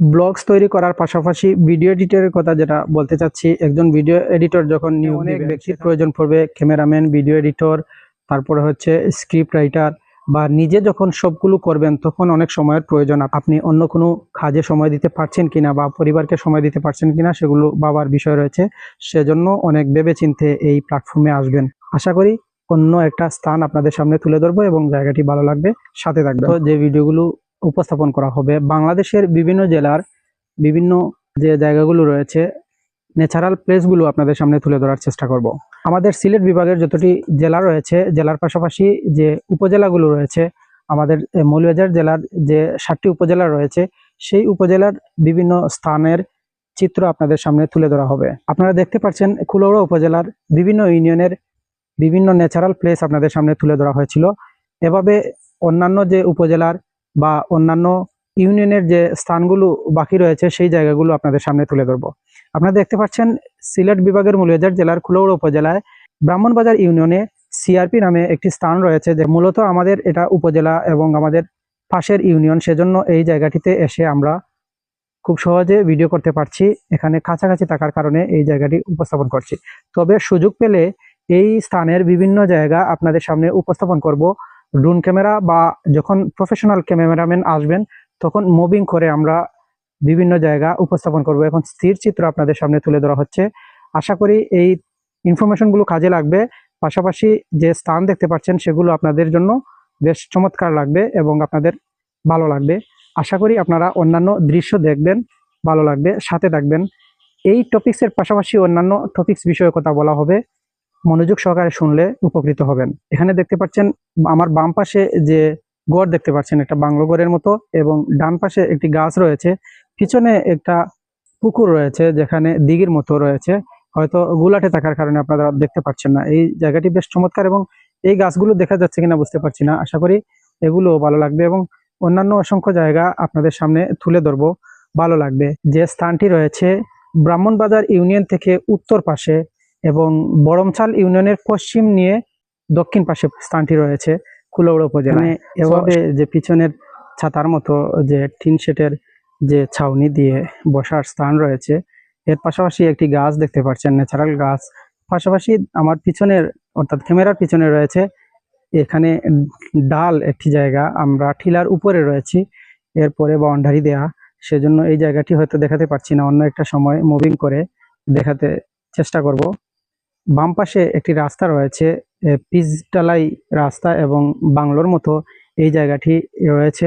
Blogs তৈরি করার পাশাপাশি ভিডিও এডিটরের কথা যেটা বলতে চাচ্ছি একজন ভিডিও এডিটর যখন নিউ অনেক ব্যক্তির প্রয়োজন পড়বে? ক্যামেরাম্যান ভিডিও এডিটর তারপরে হচ্ছে স্ক্রিপ্ট রাইটার বা নিজে যখন সবগুলো করবেন তখন অনেক সময়ের প্রয়োজন। আপনি অন্য কোনো কাজে সময় দিতে পারছেন কিনা বা পরিবারকে সময় দিতে পারছেন কিনা সেগুলো বাবার বিষয় রয়েছে। সেজন্য অনেক ভেবেচিন্তে এই প্ল্যাটফর্মে আসবেন। আশা করি অন্য একটা স্থান আপনাদের সামনে তুলে ধরবো এবং জায়গাটি ভালো লাগবে। সাথে থাকবে যে ভিডিওগুলো উপস্থাপন করা হবে। বাংলাদেশের বিভিন্ন জেলার বিভিন্ন যে জায়গাগুলো রয়েছে, ন্যাচারাল প্লেসগুলো আপনাদের সামনে তুলে ধরার চেষ্টা করব। আমাদের সিলেট বিভাগের যতটি জেলা রয়েছে, জেলার পাশাপাশি যে উপজেলাগুলো রয়েছে, আমাদের মৌলবাজার জেলার যে সাতটি উপজেলা রয়েছে, সেই উপজেলার বিভিন্ন স্থানের চিত্র আপনাদের সামনে তুলে ধরা হবে। আপনারা দেখতে পাচ্ছেন কুলৌড়া উপজেলার বিভিন্ন ইউনিয়নের বিভিন্ন ন্যাচারাল প্লেস আপনাদের সামনে তুলে ধরা হয়েছিল। এভাবে অন্যান্য যে উপজেলার বা অন্যান্য ইউনিয়নের যে স্থানগুলো বাকি রয়েছে, সেই জায়গাগুলো আপনাদের সামনে তুলে ধরবো। আপনারা দেখতে পাচ্ছেন, সিলেট বিভাগের মৌলভীবাজার জেলার কুলৌড়া উপজেলায় ব্রাহ্মণবাজার ইউনিয়নে সিআরপি নামে একটি স্থান রয়েছে, যে মূলত আমাদের এটা উপজেলা এবং আমাদের পাশের ইউনিয়ন। সেজন্য এই জায়গাটিতে এসে আমরা খুব সহজে ভিডিও করতে পারছি। এখানে কাছাকাছি থাকার কারণে এই জায়গাটি উপস্থাপন করছি। তবে সুযোগ পেলে এই স্থানের বিভিন্ন জায়গা আপনাদের সামনে উপস্থাপন করব। ড্রোন ক্যামেরা বা যখন প্রফেশনাল ক্যামেরাম্যান আসবেন, তখন মুভিং করে আমরা বিভিন্ন জায়গা উপস্থাপন করব। এখন স্থির চিত্র আপনাদের সামনে তুলে ধরা হচ্ছে। আশা করি এই ইনফরমেশনগুলো কাজে লাগবে। পাশাপাশি যে স্থান দেখতে পাচ্ছেন, সেগুলো আপনাদের জন্য বেশ চমৎকার লাগবে এবং আপনাদের ভালো লাগবে। আশা করি আপনারা অন্যান্য দৃশ্য দেখবেন, ভালো লাগবে, সাথে থাকবেন। এই টপিক্সের পাশাপাশি অন্যান্য টপিক্স বিষয়ে কথা বলা হবে। মনোযোগ সহকারে শুনলে উপকৃত হবেন। এখানে দেখতে পাচ্ছেন, আমার বাম পাশে যে গড় দেখতে পাচ্ছেন, একটা বাংলো গড়ের মতো এবং ডান পাশে একটি গাছ রয়েছে। পিছনে একটা পুকুর রয়েছে, যেখানে দিঘির মতো রয়েছে। হয়তো গুলাটে থাকার কারণে আপনারা দেখতে পাচ্ছেন না। এই জায়গাটি বেশ চমৎকার এবং এই গাছগুলো দেখা যাচ্ছে কিনা বুঝতে পারছি না। আশা করি এগুলো ভালো লাগবে এবং অন্যান্য অসংখ্য জায়গা আপনাদের সামনে তুলে ধরবো। ভালো লাগবে। যে স্থানটি রয়েছে ব্রাহ্মণবাজার ইউনিয়ন থেকে উত্তর পাশে এবং বরমচাল ইউনিয়নের পশ্চিম নিয়ে দক্ষিণ পাশে স্থানটি রয়েছে কুলৌড়া উপজেলায়। এভাবে যে পিছনের ছাতার মতো যে টিন শেটের যে ছাউনি দিয়ে বসার স্থান রয়েছে এর পাশাপাশি একটি গাছ দেখতে পাচ্ছেন ন্যাচারাল গাছ। পাশাপাশি আমার পিছনের অর্থাৎ ক্যামেরার পিছনে রয়েছে এখানে ডাল একটি জায়গা। আমরা ঠিলার উপরে রয়েছি এরপরে বাউন্ডারি দেয়া। সেজন্য এই জায়গাটি হয়তো দেখাতে পারছি না অন্য একটা সময় মুভিং করে দেখাতে চেষ্টা করব। বাম পাশে একটি রাস্তা রয়েছে পিচ ডালাই রাস্তা এবং বাংলোর মতো এই জায়গাটি রয়েছে।